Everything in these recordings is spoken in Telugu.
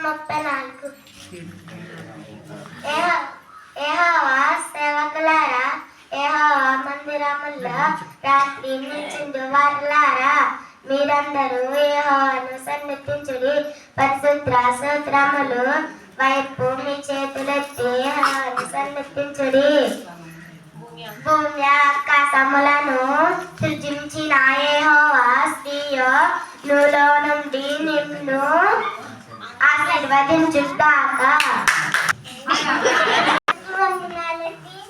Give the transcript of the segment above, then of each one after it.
ముప్పై నాలుగు ఏహో- సేవకులారా? రాత్రి వారులారా? మీరందరూ సన్నిధించుడి పరిశుద్ర సూత్రములు వైపు మీ చేతులెత్తి సన్నిధించుడి భూమి ఆకాశములను సృజించిన స్త్రీయో నుండి ఆశీర్వదించుగాక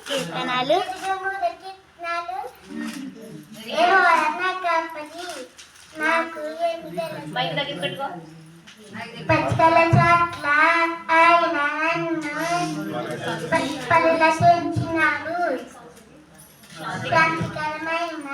కీర్తనాలు. పచ్చల చోట్ల ఆయన నన్ను పలుల పెంచినాడు శాంతికరమైన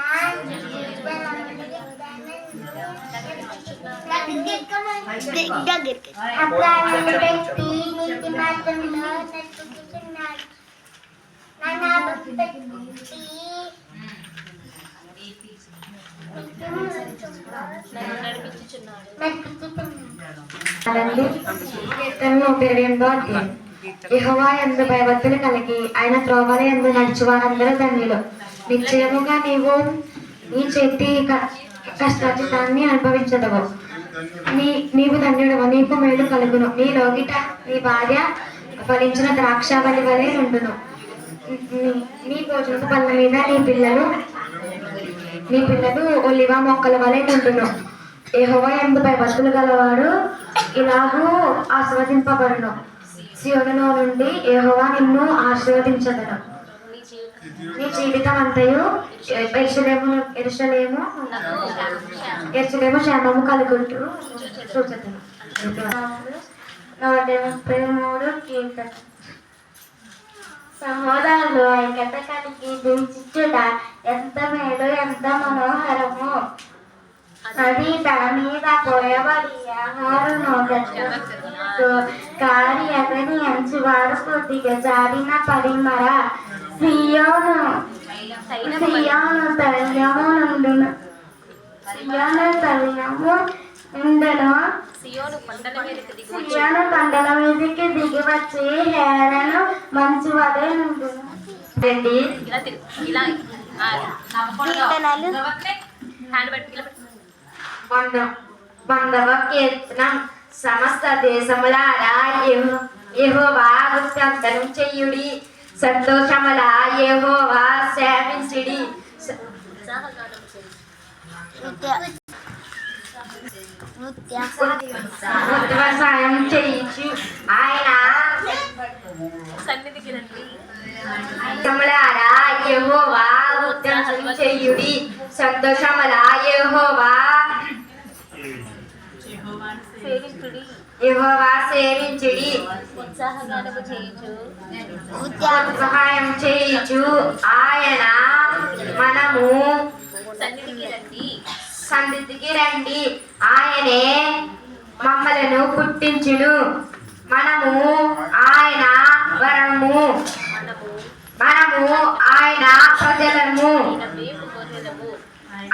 కీర్తన నూట ఇరవై ఎనిమిదో అధ్యాయం యెహోవా ఎందు భయభక్తులు కలిగి ఆయన త్రోవల ఎందు నడిచి వారందరూ ధన్యులు నిశ్చయముగా నీవు నీ చేతి కష్టార్జితాన్ని అనుభవించదవు. నీ నీవు ధన్యుడవు? నీకు మేలు కలుగును. నీ లోగిట నీ భార్య ఫలించిన ద్రాక్ష బలి వలె ఉండును. నీ- భోజనపు పళ్ళ మీద నీ పిల్లలు నీ పిల్లలు ఒలివ మొక్కల వలె ఉండును. యెహోవా ఎందు భయభక్తులు గలవాడు ఇలాగూ ఆస్వాదింపబడును శివుడులో నుండి యెహోవా నిన్ను ఆశీర్వదించదను. నీ జీవితం అంతయు ఎరుసలేము ఎరుసలేము ఎరుసలేము క్షేమము కలుగుతూ సూచతను నూట ముప్పై మూడు కీర్తన. సహోదరులు ఐక్యత కలిగి దించుట ఎంత మేలు ఎంత మనోహరము. నది తన మీద పోయబడి ఆహారము కారి అతని అంచువారు కొద్దిగా జారిన పరిమర సియోను సియోను తల్యము నుండును సియోను తల్యము నుండును సియోను కొండల మీదకి దిగి వచ్చి హేరను మంచు రండి వంద వందవ కీర్తనం సమస్త దేశములారా యెహో- యెహోవా వృత్తాంతరం చెయ్యుడి సంతోషముల యెహోవా సేవించుడి స- వ్యవసాయం చేయించు ఆయన సన్నిధికి రండి దేశములారా యెహోవా వృత్తాంతరం చెయ్యుడి సంతోషముల యెహోవా సేవించుడి యెహోవా సేవించుడి. సహాయం చేయించు ఆయన మనము సన్నిధికి రండి. సన్నిధికి రండి. ఆయనే మమ్మలను పుట్టించును మనము ఆయన వరము మనము మనము ఆయన ప్రజలము ఈయన మేము గొర్రెలము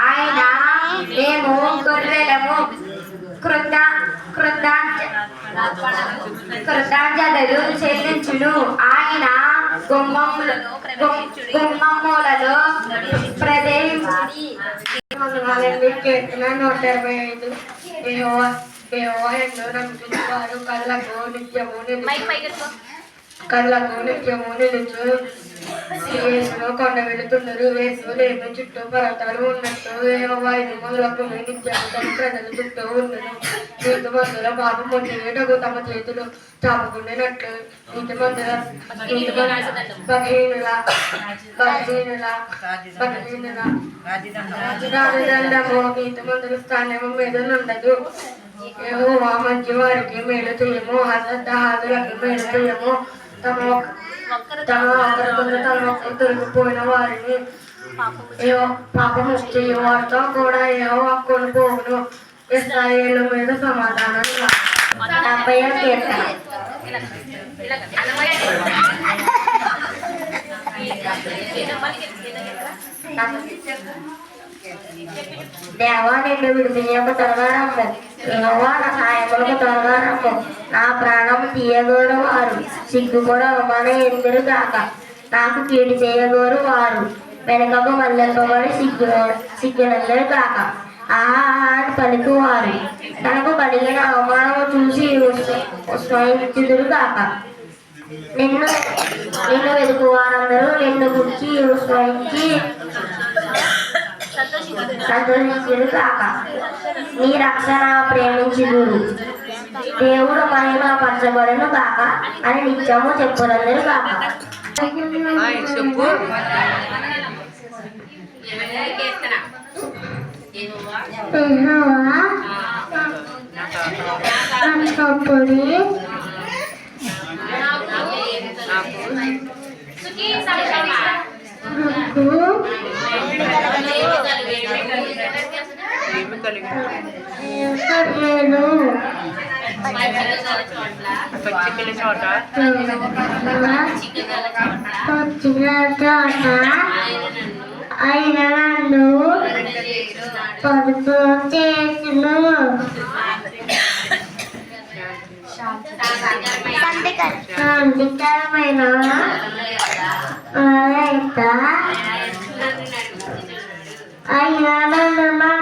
ఆయన మేము గొర్రెలము కృత కృత కృతజ్ఞతలు చెల్లించును. ఆయన గుమ్మములను గుమ్మములలో ప్రదేశించి నూట ఇరవై ఐదు. కళ్ళకు నిత్యము కళ్ళకు నిత్యము నిలుచు వేసులో కొండ వెళుతున్నారు. వేసు లేమి చుట్టూ పర్వతాలు ఉన్నట్టు యెహోవా ఇది మొదలకు నిత్యము తన ప్రజలు చుట్టూ ఉండను నీతి మందుల పాపం పొందినటకు తమ చేతులు చాపుకుండినట్లు నీతి మందుల నీతి మందుల బలహీనుల. రాజదండము నీతి మందుల స్థానము మీద ఉండదు యెహోవా మంచి వారికి మేలు చేయము. అశ్రద్ధ మేలు చేయము. తమ తమ ఒకరికొందరు తమ ఒక్కరు దొరికిపోయిన వారిని పాపము ఏవో పాపము చేయవారితో కూడా ఏవో హక్కును పోవును మీద సమాధానం డెబ్బై కీర్తన ఇలా దేవా నిన్ను విడిపించక త్వరగా రమ్ము నా సాయములకు త్వరగా నా ప్రాణం తీయగోరు వారు సిగ్గు కూడా అవమానం ఎందురు కాక నాకు కీడు చేయగోరు వారు వెనుకకు మళ్ళింపబడి సిగ్గు సిగ్గునందరు కాక ఆహా అని పలుకువారు తనకు కలిగిన అవమానము చూసి స్వయించుదురు కాక నిన్ను నిన్ను వెతుకు వారందరూ నిన్ను గుర్చి స్వయించి సంతోషించుడు కాక నీ రక్షణ ప్రేమించుదురు దేవుడు మహిమ పరచబడును కాక అని నిత్యము చెప్పులందరూ కాక చెప్పు. యెహోవా పచ్చిగల చోట్ల పచ్చికల చోట వచ్చిన చోట ఆయన నన్ను పడుతూ చేసును. శాంతికరమైన ఆయన నన్ను